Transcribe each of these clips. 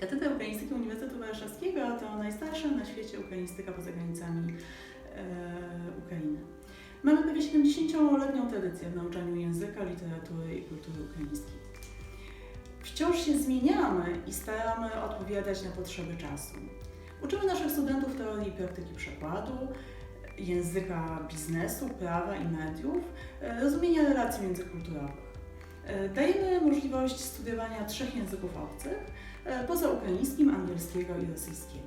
Katedra Ukrainistyki Uniwersytetu Warszawskiego to najstarsza na świecie ukrainistyka poza granicami e, Ukrainy. Mamy prawie 70-letnią tradycję w nauczaniu języka, literatury i kultury ukraińskiej. Wciąż się zmieniamy i staramy odpowiadać na potrzeby czasu. Uczymy naszych studentów teorii i praktyki przekładu, języka biznesu, prawa i mediów, e, rozumienia relacji międzykulturowych. E, Dajemy możliwość studiowania trzech języków obcych, e, poza ukraińskim, angielskiego i rosyjskiego.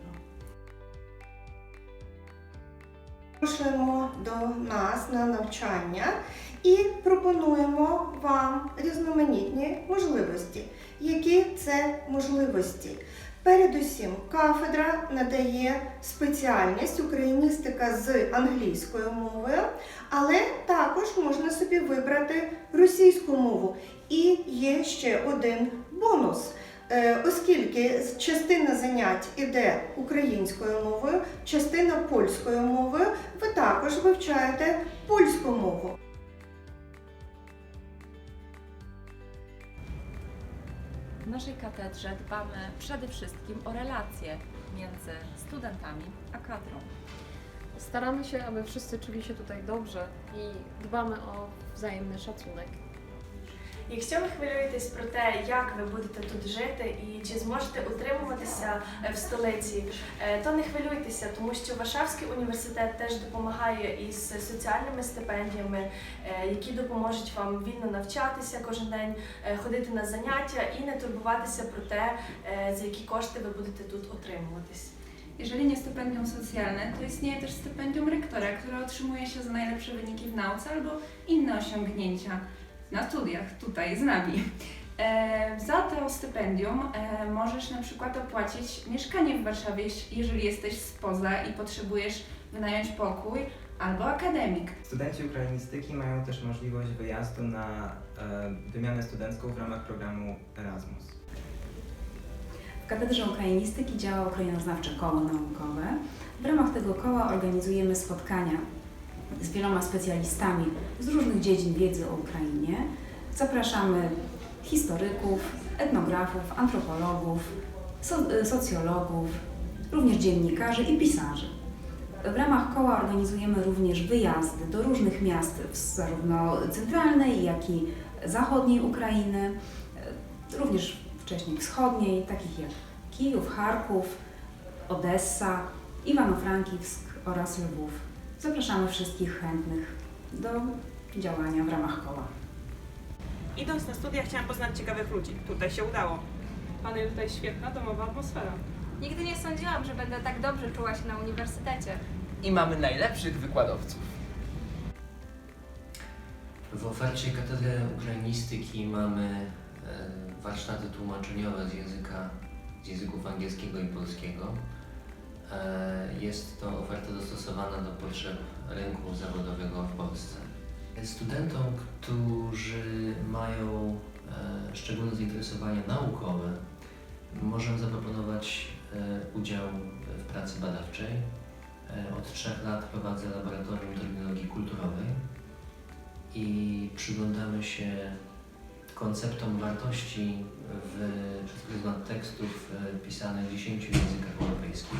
Запрошуємо до нас на навчання і пропонуємо вам різноманітні можливості. Які це можливості? Передусім, кафедра надає спеціальність україністика з англійською мовою, але також можна собі вибрати російську мову. І є ще один бонус. Е, Оскільки частина занять іде українською мовою, частина польською мовою, ви також вивчаєте польську мову. Naszej katedrze dbamy przede wszystkim o relacje między studentami a kadrą. Staramy się, aby wszyscy czuli się tutaj dobrze i dbamy o wzajemny szacunek. Якщо ви хвилюєтесь про те, як ви будете тут жити і чи зможете утримуватися е, в столиці, е, то не хвилюйтеся, тому що Варшавський університет теж допомагає із соціальними стипендіями, е, які допоможуть вам вільно навчатися кожен день, ходити на заняття і не турбуватися про те, за які кошти ви будете тут утримуватись. Jeżeli nie stypendium socjalne, to istnieje też stypendium rektora, które otrzymuje się za najlepsze wyniki w nauce albo inne osiągnięcia na studiach tutaj z nami. E, za to stypendium e, możesz na przykład opłacić mieszkanie w Warszawie, jeżeli jesteś spoza i potrzebujesz wynająć pokój, albo akademik. Studenci ukrainistyki mają też możliwość wyjazdu na e, wymianę studencką w ramach programu Erasmus. W Katedrze Ukrainistyki działa Ukrainoznawcze Koło Naukowe. W ramach tego koła organizujemy spotkania z wieloma specjalistami z różnych dziedzin wiedzy o Ukrainie. Zapraszamy historyków, etnografów, antropologów, so- socjologów, również dziennikarzy i pisarzy. W ramach koła organizujemy również wyjazdy do różnych miast, zarówno centralnej, jak i zachodniej Ukrainy, e, również wcześniej wschodniej, takich jak Kijów, Charków, Odessa, Iwano-Frankivsk oraz Lwów. Zapraszamy wszystkich chętnych do działania w ramach koła. Idąc na studia chciałam poznać ciekawych ludzi. Tutaj się udało. Panuje tutaj świetna domowa atmosfera. Nigdy nie sądziłam, że będę tak dobrze czuła się na uniwersytecie. I mamy najlepszych wykładowców. W ofercie Katedry Ukrainistyki mamy e, warsztaty tłumaczeniowe z języka, z języków angielskiego i polskiego. E, Jest to oferta dostosowana do potrzeb rynku zawodowego w Polsce. Studentom, którzy mają e, szczególne zainteresowania naukowe, możemy zaproponować e, udział w pracy badawczej. Od trzech lat prowadzę laboratorium terminologii kulturowej i przyglądamy się konceptom wartości w, przez pryzmat tekstów pisanych w 10 językach europejskich.